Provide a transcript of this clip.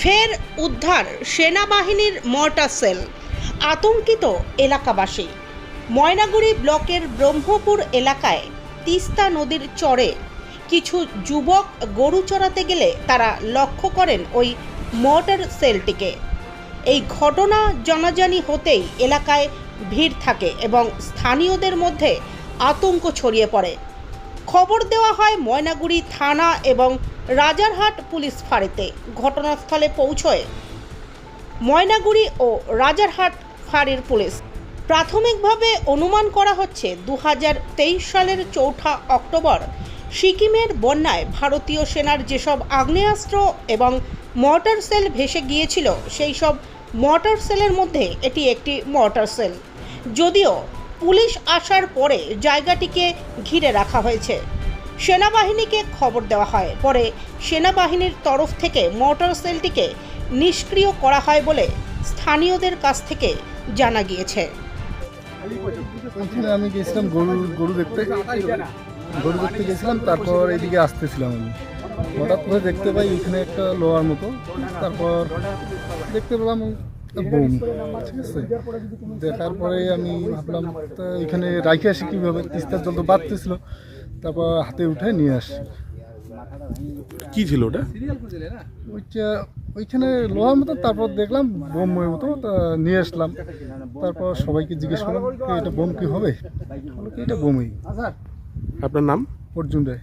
ফের উদ্ধার সেনাবাহিনীর মর্টার সেল, আতঙ্কিত এলাকাবাসী। ময়নাগুড়ি ব্লকের ব্রহ্মপুর এলাকায় তিস্তা নদীর চরে কিছু যুবক গরু চড়াতে গেলে তারা লক্ষ্য করেন ওই মর্টার সেলটিকে। এই ঘটনা জানাজানি হতেই এলাকায় ভিড় থাকে এবং স্থানীয়দের মধ্যে আতঙ্ক ছড়িয়ে পড়ে। খবর দেওয়া হয় ময়নাগুড়ি থানা এবং রাজারহাট পুলিশ ফাঁড়িতে ঘটনাস্থলে পৌঁছয়। ময়নাগুড়ি ও রাজারহাট ফাঁড়ির পুলিশ। প্রাথমিকভাবে অনুমান করা হচ্ছে দু হাজার তেইশ সালের চৌঠা অক্টোবর সিকিমের বন্যায় ভারতীয় সেনার যেসব আগ্নেয়াস্ত্র এবং মর্টার সেল ভেসে গিয়েছিল, সেই সব মর্টার সেলের মধ্যে এটি একটি মর্টার সেল। যদিও পুলিশ আসার পরে জায়গাটিকে ঘিরে রাখা হয়েছে। সেনাবাহিনীকে খবর দেওয়া হয়। পরে সেনাবাহিনীর তরফ থেকে মোটর সেলটিকে নিষ্ক্রিয় করা হয় বলে স্থানীয়দের কাছ থেকে জানা গিয়েছে। আমি গেছিলাম গরু গরু দেখতে। গরু দেখতে গেছিলাম, তারপর এদিকে আসতেছিলাম আমি। হঠাৎ করে দেখতে পাই এখানে একটা লোহার মতো। তারপর দেখতে পেলাম বোম ঠিক আছে? দেখার পরে আমি ভাবলাম এখানে রাইখে আসি কীভাবে? তিস্তার জল তো বাড়তেছিল। তারপর হাতে উঠে নিয়ে আসি। কি ছিল ওটা? ওইটা ওইখানে লোহার মতো তারপর দেখলাম বোমের মতো তা নিয়ে আসলাম। তারপর সবাইকে জিজ্ঞেস করলাম এটা বোম কি হবে? বলো কি এটা বোমই? আপনার নাম? অর্জুন রায়।